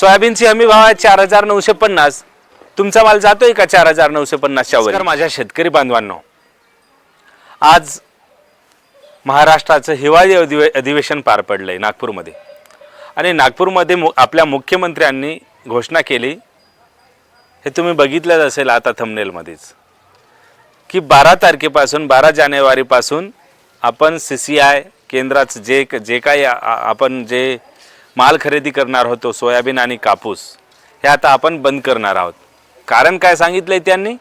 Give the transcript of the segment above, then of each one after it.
सोयाबीनची हमी भाव आहे चार हजार नऊशे पन्नास. तुमचा माल जातोय का चार हजार नऊशे पन्नासच्या वर? माझ्या शेतकरी बांधवांनो. आज महाराष्ट्राचं हिवाळी अधिवे अधिवेशन पार पडलंय नागपूरमध्ये. आणि नागपूरमध्ये मु आपल्या मुख्यमंत्र्यांनी घोषणा केली. हे तुम्ही बघितलंच असेल आता थंबनेलमध्येच की बारा तारखेपासून बारा जानेवारीपासून आपण सी सी आय केंद्राचं जे जे काही आपण जे माल खरेदी करणार होतो सोयाबीन आणि कापूस. हे आता आपण बंद करणार आहोत. कारण काय सांगितलं आहे त्यांनी?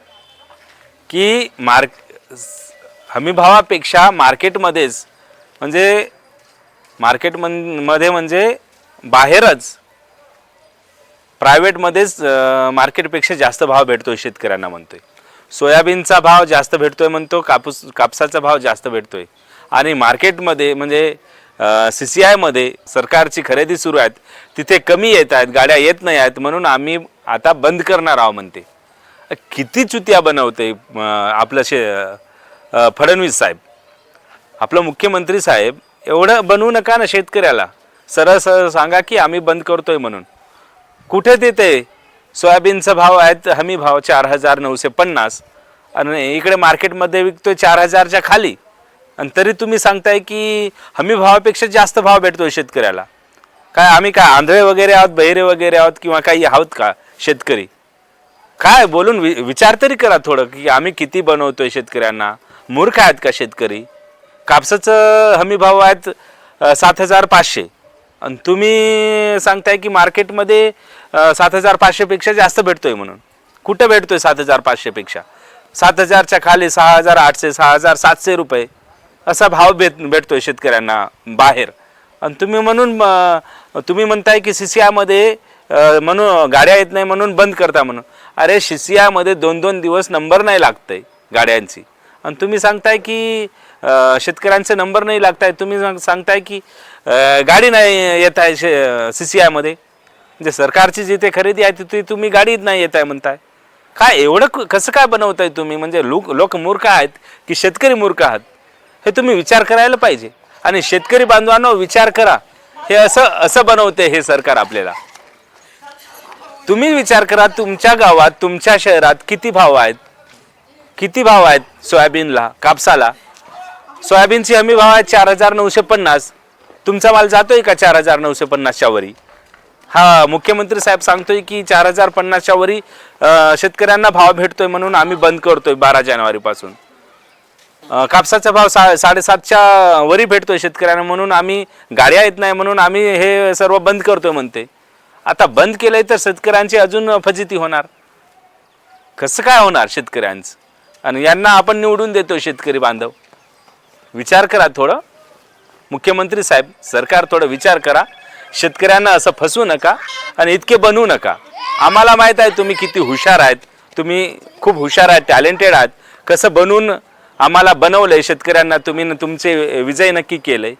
की मार्क हमीभावापेक्षा मार्केटमध्येच म्हणजे मार्केटमध्ये म्हणजे बाहेरच प्रायव्हेटमध्येच मार्केटपेक्षा जास्त भाव भेटतोय शेतकऱ्यांना म्हणतोय. सोयाबीनचा भाव जास्त भेटतोय म्हणतो कापूस कापसाचा भाव जास्त भेटतोय. आणि मार्केटमध्ये म्हणजे सी सी आयमध्ये सरकारची खरेदी सुरू आहेत. तिथे कमी येत आहेत गाड्या येत नाही आहेत म्हणून आम्ही आता बंद करणार आहोत म्हणते. किती चुत्या बनवते आपलं शे फडणवीस साहेब. आपलं मुख्यमंत्री साहेब एवढं बनवू नका ना शेतकऱ्याला. सरळ सरळ सांगा की आम्ही बंद करतोय म्हणून. कुठे देते? सोयाबीनचा भाव आहेत हमी भाव चार हजार नऊशे पन्नास. आणि इकडे मार्केटमध्ये विकतोय चार हजारच्या खाली. आणि तरी तुम्ही सांगताय की हमी भावापेक्षा जास्त भाव भेटतो शेतकऱ्याला. काय आम्ही काय आंधळे वगैरे आहोत बहिरे वगैरे आहोत किंवा काही आहोत का शेतकरी? काय बोलून वि विचार तरी करा थोडं की आम्ही किती बनवतोय शेतकऱ्यांना. मूर्ख आहेत का शेतकरी? कापसाचं हमी भाव आहेत सात हजार पाचशे. आणि तुम्ही सांगताय की मार्केटमध्ये सात हजार पाचशेपेक्षा जास्त भेटतोय म्हणून. कुठं भेटतोय सात हजार पाचशेपेक्षा? सात हजारच्या खाली सहा हजार आठशे सहा हजार सातशे रुपये. असा भाव भेट भेटतो शेतकऱ्यांना बाहेर. आणि तुम्ही म्हणून तुम्ही म्हणताय की सी सी आयमध्ये म्हणून गाड्या येत नाही म्हणून बंद करता म्हणून. अरे सी सी आयमध्ये दोन दोन दिवस नंबर नाही लागत आहे गाड्यांची. आणि तुम्ही सांगताय की शेतकऱ्यांचे नंबर नाही लागत आहे तुम्ही सांग- सांगताय की गाडी नाही येत आहे सी सी आयमध्ये म्हणजे सरकारची जिथे खरेदी आहे तिथे तुम्ही गाडीत नाही येत आहे म्हणताय. काय एवढं कसं काय बनवताय तुम्ही? म्हणजे लोक लोक मूर्ख आहेत की शेतकरी मूर्ख आहात? हे तुम्ही विचार करायला पाहिजे. आणि शेतकरी बांधवांनो विचार करा. हे असं असं बनवते हे सरकार आपल्याला. तुम्ही विचार करा तुमच्या गावात तुमच्या शहरात किती भाव आहेत? किती भाव आहेत सोयाबीनला कापसाला? सोयाबीनची हमी भाव आहे चार हजार नऊशे पन्नास. तुमचा माल जातोय का चार हजार नऊशे पन्नासच्या वरी? हा मुख्यमंत्री साहेब सांगतोय की चार हजार पन्नासच्या वरी शेतकऱ्यांना भाव भेटतोय म्हणून आम्ही बंद करतोय बारा जानेवारीपासून. कापसाचा भाव सा साडेसातच्या वरी भेटतोय शेतकऱ्यांना म्हणून आम्ही गाड्या येत नाही म्हणून आम्ही हे सर्व बंद करतोय म्हणते. आता बंद केलंय तर शेतकऱ्यांची अजून फजिती होणार. कसं काय होणार शेतकऱ्यांचं? आणि यांना आपण निवडून देतो शेतकरी बांधव. विचार करा थोडं. मुख्यमंत्री साहेब सरकार थोडं विचार करा. शेतकऱ्यांना असं फसवू नका आणि इतके बनवू नका. आम्हाला माहीत आहे तुम्ही किती हुशार आहेत. तुम्ही खूप हुशार आहेत टॅलेंटेड आहात. कसं बनवून आम्हाला बनवलंय शेतकऱ्यांना तुम्ही तुमचे विजय नक्की केलंय.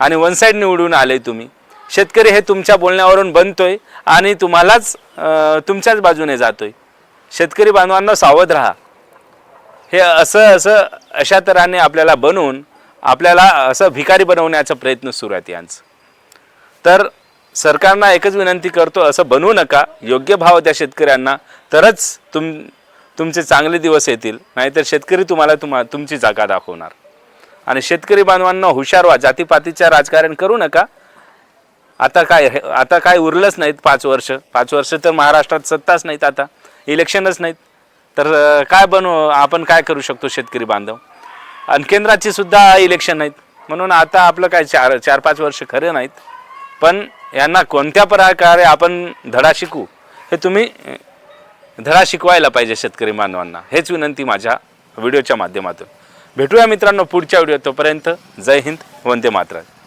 आणि वन साईड निवडून आले तुम्ही. शेतकरी हे तुमच्या बोलण्यावरून बनतोय आणि तुम्हालाच तुमच्याच बाजूने जातोय. शेतकरी बांधवांना सावध राहा. हे असं असं अशा तऱ्हाने आपल्याला बनवून आपल्याला असं भिकारी बनवण्याचा प्रयत्न सुरू आहेत यांचं तर सरकारना एकच विनंती करतो असं बनवू नका. योग्य भाव द्या शेतकऱ्यांना. तरच तुम तुमचे चांगले दिवस येतील नाहीतर शेतकरी तुम्हाला तुम्हा तुमची जागा दाखवणार. आणि शेतकरी बांधवांना हुशार व्हा जातीपातीच्या राजकारण करू नका. आता काय आता काय उरलंच नाहीत पाच वर्ष. पाच वर्ष तर महाराष्ट्रात सत्ताच नाहीत आता. इलेक्शनच नाहीत. तर काय बनवू आपण काय करू शकतो शेतकरी बांधव? आणि केंद्राची सुद्धा इलेक्शन नाहीत. म्हणून आता आपलं काय चार चार पाच वर्ष खरे नाहीत. पण यांना कोणत्या प्रकारे आपण धडा शिकू हे तुम्ही धडा शिकवायला पाहिजे शेतकरी मानवांना हेच विनंती माझ्या व्हिडिओच्या माध्यमातून. भेटूया मित्रांनो पुढच्या व्हिडिओ तोपर्यंत. जय हिंद वंदे मातरम.